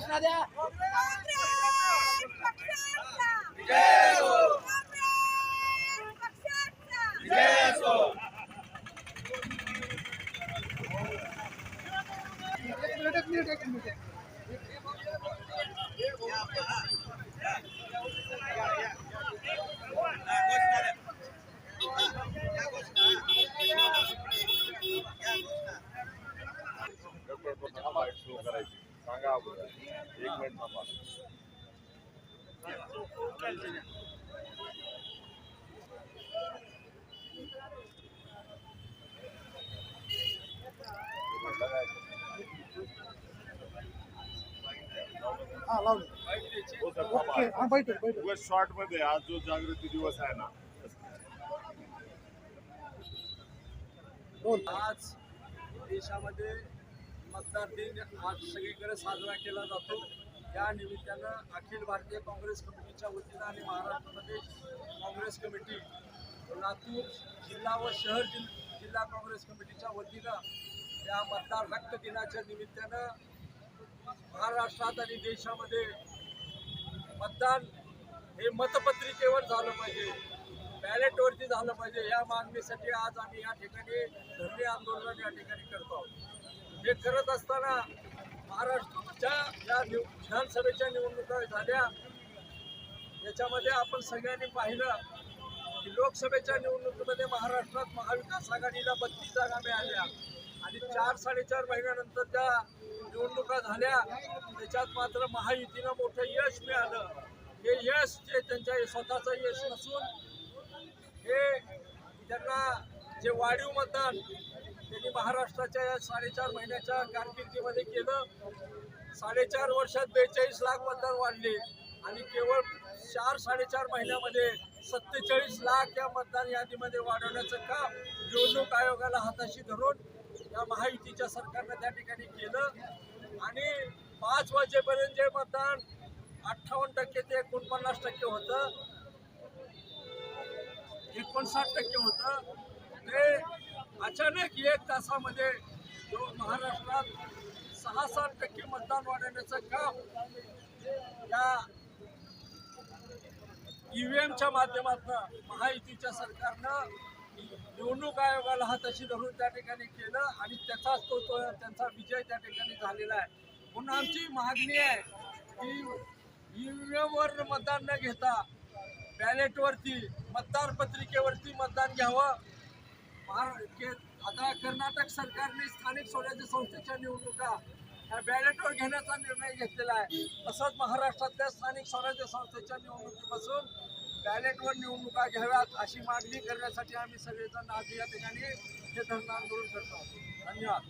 घोषणा द्या. एक मिनिट एक मिनिट एक मिनिट. एक मिनट पापा शॉर्ट मध्य आज जो जागृति दिवस है ना. आज देशामध्ये मतदार दिन आज सगळीकडे साजरा केला जातो. या निमित्तानं अखिल भारतीय काँग्रेस कमिटीच्या वतीनं आणि महाराष्ट्र प्रदेश काँग्रेस कमिटी लातूर जिल्हा व शहर जिल जिल्हा काँग्रेस कमिटीच्या वतीनं या मतदार हक्क दिनाच्या निमित्तानं महाराष्ट्रात आणि देशामध्ये मतदान हे मतपत्रिकेवर झालं पाहिजे. बॅलेटवरती झालं पाहिजे. या मागणीसाठी आज आम्ही या ठिकाणी धरणे आंदोलन या ठिकाणी करतो आहोत. हे करत असताना महाराष्ट्राच्या या निव विधानसभेच्या निवडणुका झाल्या. याच्यामध्ये आपण सगळ्यांनी पाहिलं की लोकसभेच्या निवडणुकीमध्ये महाराष्ट्रात महाविकास आघाडीला बत्तीस जागा मिळाल्या. आणि चार साडेचार महिन्यानंतर त्या निवडणुका झाल्या त्याच्यात मात्र महायुतीनं मोठं यश मिळालं. हे यश जे त्यांच्या स्वतःचं यश नसून हे त्यांना जे वाढीव मतदान त्यांनी महाराष्ट्राच्या या साडेचार महिन्याच्या कारकिर्दीमध्ये केलं. साडेचार वर्षात बेचाळीस लाख मतदान वाढले. आणि केवळ चार साडेचार महिन्यामध्ये सत्तेचाळीस लाख या मतदान यादीमध्ये वाढवण्याचं काम निवडणूक आयोगाला हाताशी धरून या महायुतीच्या सरकारनं त्या ठिकाणी केलं. आणि पाच वाजेपर्यंत जे मतदान अठ्ठावन्न टक्के ते एकोणपन्नास टक्के होतं एकोणसाठ टक्के होतं ते अचानक एक तासामध्ये जो महाराष्ट्रात सहा सात टक्के मतदान वाढवण्याचं काम या ईव्हीएमच्या माध्यमातून महायुतीच्या सरकारनं निवडणूक आयोगाला हाताशी धरून त्या ठिकाणी केलं आणि त्याचाच तो तो त्यांचा विजय त्या ठिकाणी झालेला आहे. म्हणून आमची मागणी आहे की ईव्हीएमवर मतदान न घेता बॅलेटवरती मतदार पत्रिकेवरती मतदान घ्यावं. आता कर्नाटक सरकारने स्थानिक स्वराज्य संस्थेच्या निवडणुका ह्या बॅलेटवर घेण्याचा निर्णय घेतलेला आहे. तसंच महाराष्ट्रातल्या स्थानिक स्वराज्य संस्थेच्या निवडणुकीपासून बॅलेटवर निवडणुका घ्याव्यात अशी मागणी करण्यासाठी आम्ही सगळेजण आज या ठिकाणी हे धरणं आंदोलन करतो धन्यवाद.